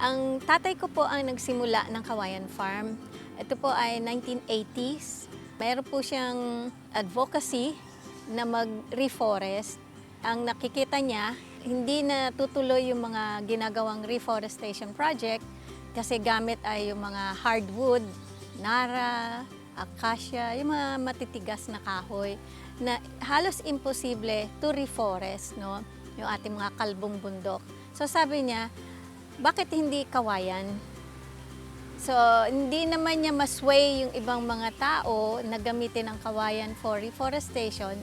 Ang tatay ko po ang nagsimula ng Kawayan Farm. Ito po ay 1980s. Mayroon po siyang advocacy na mag-reforest. Ang nakikita niya, hindi na tutuloy yung mga ginagawang reforestation project kasi gamit ay yung mga hardwood, nara, acacia, yung mga matitigas na kahoy na halos imposible to reforest, no? Yung ating mga kalbong bundok. So sabi niya, bakit hindi kawayan? So, hindi naman niya masway yung ibang mga tao na gamitin ang kawayan for reforestation.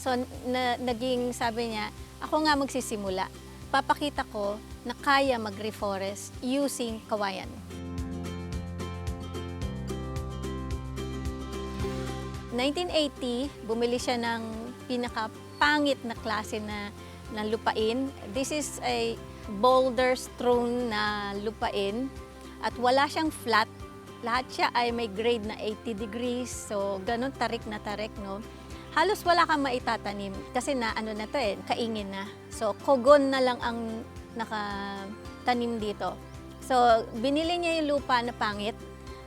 So, na, naging sabi niya, ako nga magsisimula. Papakita ko na kaya mag-reforest using kawayan. 1980, bumili siya ng pinakapangit na klase na, na lupain. This is a boulder strewn na lupain at wala siyang flat. Lahat siya ay may grade na 80 degrees. So, ganun tarik na tarik, no? Halos wala kang maitatanim kasi na ano na to eh, kaingin na. So, kogon na lang ang nakatanim dito. So, binili niya yung lupa na pangit,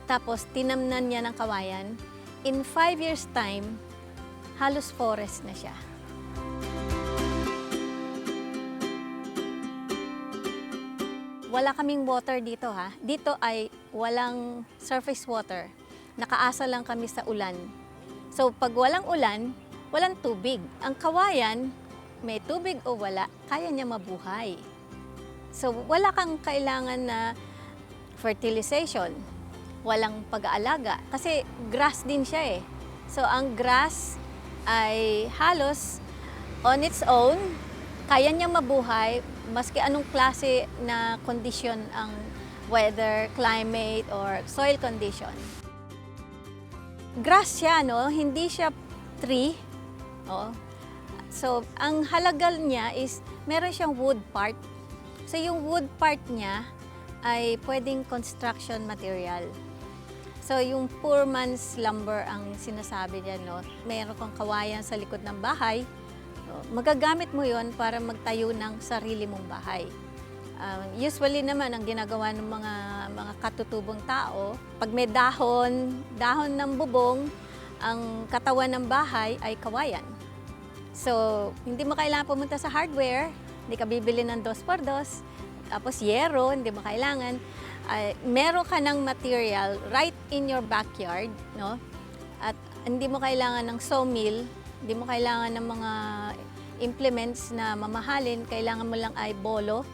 tapos tinamnan niya ng kawayan. In five years time, halos forest na siya. Wala kaming water dito ha. Dito ay walang surface water. Nakaasa lang kami sa ulan. So pag walang ulan, walang tubig. Ang kawayan, may tubig o wala, kaya niya mabuhay. So wala kang kailangan na fertilization. Walang pag-aalaga. Kasi grass din siya eh. So ang grass ay halos on its own, kaya niya mabuhay maski anong klase na kondisyon ang weather, climate, or soil condition. Grass siya, no? Hindi siya tree. Oh. So, ang halagal niya is meron siyang wood part. So, yung wood part niya ay pwedeng construction material. So, yung poor man's lumber ang sinasabi niya, no? Meron kang kawayan sa likod ng bahay, magagamit mo yon para magtayo ng sarili mong bahay. Um, usually naman, ang ginagawa ng mga, mga katutubong tao, pag may dahon, dahon ng bubong, ang katawan ng bahay ay kawayan. So, hindi mo kailangan pumunta sa hardware, hindi ka bibili ng dos por dos, tapos yero, hindi mo kailangan. Ay, meron ka ng material right in your backyard, no? At hindi mo kailangan ng sawmill, hindi mo kailangan ng mga implements na mamahalin, kailangan mo lang ay bolo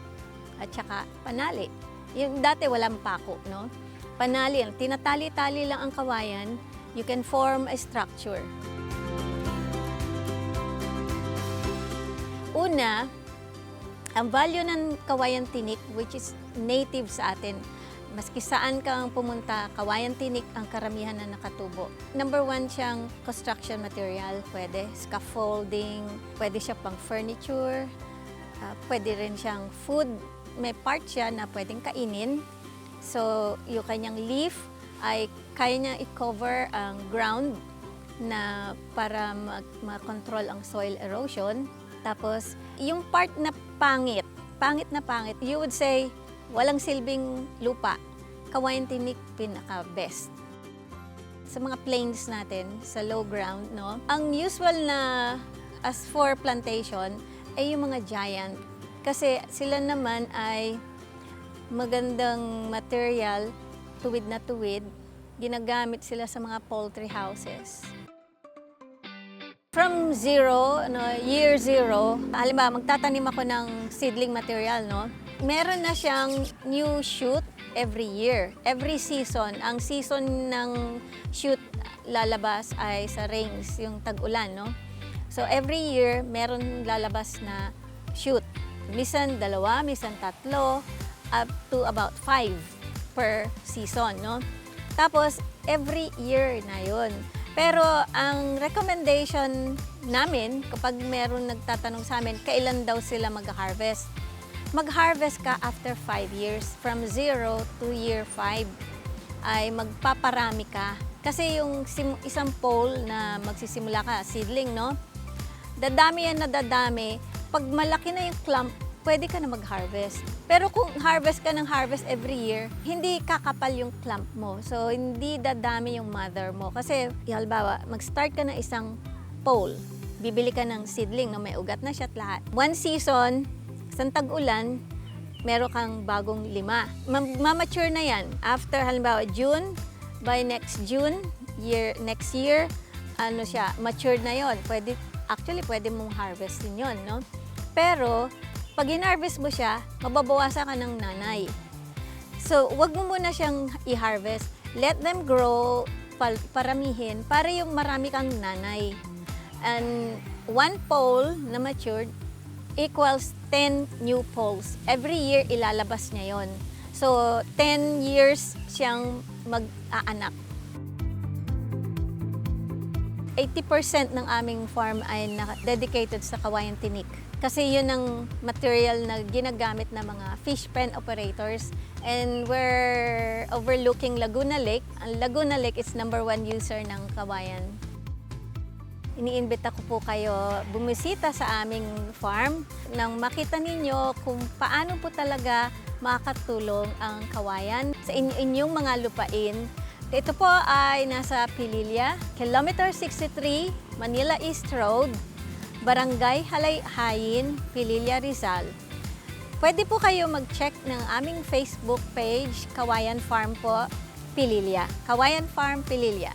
at saka panali. Yung dati walang pako, no? Panali, tinatali-tali lang ang kawayan, you can form a structure. Una, ang value ng kawayan tinik, which is native sa atin, maski saan kang pumunta, kawayan tinik ang karamihan na nakatubo. Number one siyang construction material, pwede. Scaffolding, pwede siya pang furniture, ah, pwede rin siyang food. May part siya na pwedeng kainin. So, yung kanyang leaf ay kaya niya i-cover ang ground na para ma-control ang soil erosion. Tapos, yung part na pangit, pangit na pangit, you would say, walang silbing lupa, kawayan tinik pinaka-best. Sa mga plains natin, sa low ground, no? Ang usual na as for plantation ay yung mga giant. Kasi sila naman ay magandang material, tuwid na tuwid, ginagamit sila sa mga poultry houses. From zero, ano, year zero, halimbawa magtatanim ako ng seedling material, no? Meron na siyang new shoot every year, every season. Ang season ng shoot lalabas ay sa rains, yung tag-ulan, no? So every year, meron lalabas na shoot. Misan dalawa, misan tatlo, up to about five per season, no? Tapos, every year na yun. Pero ang recommendation namin, kapag meron nagtatanong sa amin, kailan daw sila mag-harvest? Mag-harvest ka after 5 years, from 0 to year 5 ay magpaparami ka. Kasi yung isang pole na magsisimula ka, seedling, no? Dadami yan na dadami. Pag malaki na yung clump, pwede ka na mag-harvest. Pero kung harvest ka ng harvest every year, hindi kakapal yung clump mo. So, hindi dadami yung mother mo. Kasi, halimbawa, mag-start ka ng isang pole. Bibili ka ng seedling na may ugat na siya at lahat. One season, isang tag-ulan, meron kang bagong lima. Ma- Mamature na yan. After, halimbawa, June, by next June, year, next year, ano siya, matured na yon. Pwede, actually, pwede mong harvestin yon, no? Pero, pag in-harvest mo siya, mababawasan ka ng nanay. So, wag mo muna siyang i-harvest. Let them grow, pal- paramihin, para yung marami kang nanay. And one pole na matured equals 10 new poles. Every year, ilalabas niya yon. So, 10 years siyang mag-aanak. 80% ng aming farm ay dedicated sa kawayan tinik. Kasi yun ang material na ginagamit ng mga fish pen operators. And we're overlooking Laguna Lake. Ang Laguna Lake is number one user ng kawayan. Iniimbita ko po kayo bumisita sa aming farm nang makita ninyo kung paano po talaga makakatulong ang kawayan sa in- inyong mga lupain ito po ay nasa Pililya, Kilometer 63, Manila East Road, Barangay Halayhayin, Pililya, Rizal. Pwede po kayo mag-check ng aming Facebook page, Kawayan Farm po, Pililya. Kawayan Farm, Pililya.